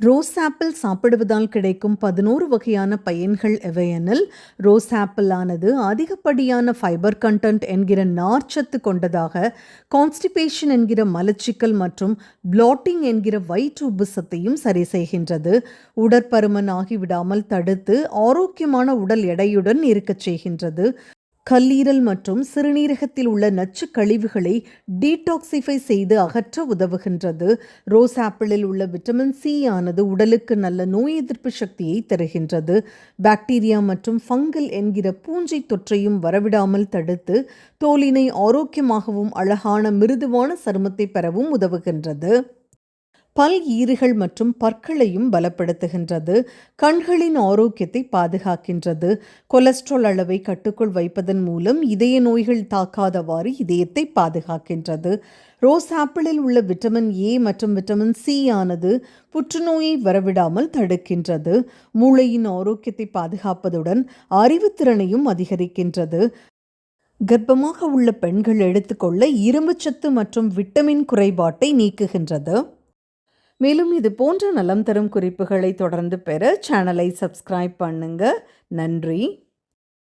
Rose apple சாப்பிடுவதால் கிடைக்கும் பதினோரு வகையான பயன்கள் எவையெனில் ரோஸ் ஆப்பிள் ஆனது அதிகப்படியான ஃபைபர் கண்டென்ட் என்கிற நார்ச்சத்து கொண்டதாக கான்ஸ்டிபேஷன் என்கிற மலச்சிக்கல் மற்றும் பிளாட்டிங் என்கிற வயிற்று உபசத்தையும் சரி செய்கின்றது. உடற்பருமன் ஆகிவிடாமல் தடுத்து ஆரோக்கியமான உடல் எடையுடன் இருக்கச் செய்கின்றது. கல்லீரல் மற்றும் சிறுநீரகத்தில் உள்ள நச்சு கழிவுகளை டீடாக்சிஃபை செய்து அகற்ற உதவுகின்றது. ரோஸ் ஆப்பிளில் உள்ள விட்டமின் சி ஆனது உடலுக்கு நல்ல நோய் எதிர்ப்பு சக்தியை தருகின்றது. பாக்டீரியா மற்றும் ஃபங்கல் என்கிற பூஞ்சை தொற்றையும் வரவிடாமல் தடுத்து தோலினை ஆரோக்கியமாகவும் அழகான மிருதுவான சருமத்தை பெறவும் உதவுகின்றது. பல் ஈறுகள் மற்றும் பற்களையும் பலப்படுத்துகின்றது. கண்களின் ஆரோக்கியத்தை பாதுகாக்கின்றது. கொலஸ்ட்ரால் அளவை கட்டுக்குள் வைப்பதன் மூலம் இதய நோய்கள் தாக்காதவாறு இதயத்தை பாதுகாக்கின்றது. ரோஸ் ஆப்பிளில் உள்ள விட்டமின் ஏ மற்றும் விட்டமின் சி ஆனது புற்றுநோயை வரவிடாமல் தடுக்கின்றது. மூளையின் ஆரோக்கியத்தை பாதுகாப்பதுடன் அறிவுத்திறனையும் அதிகரிக்கின்றது. கர்ப்பமாக உள்ள பெண்கள் எடுத்துக்கொள்ள இரும்புச்சத்து மற்றும் விட்டமின் குறைபாட்டை நீக்குகின்றது. மேலும் இது போன்ற நலம் தரும் குறிப்புகளை தொடர்ந்து பெற சேனலை சப்ஸ்கிரைப் பண்ணுங்க. நன்றி.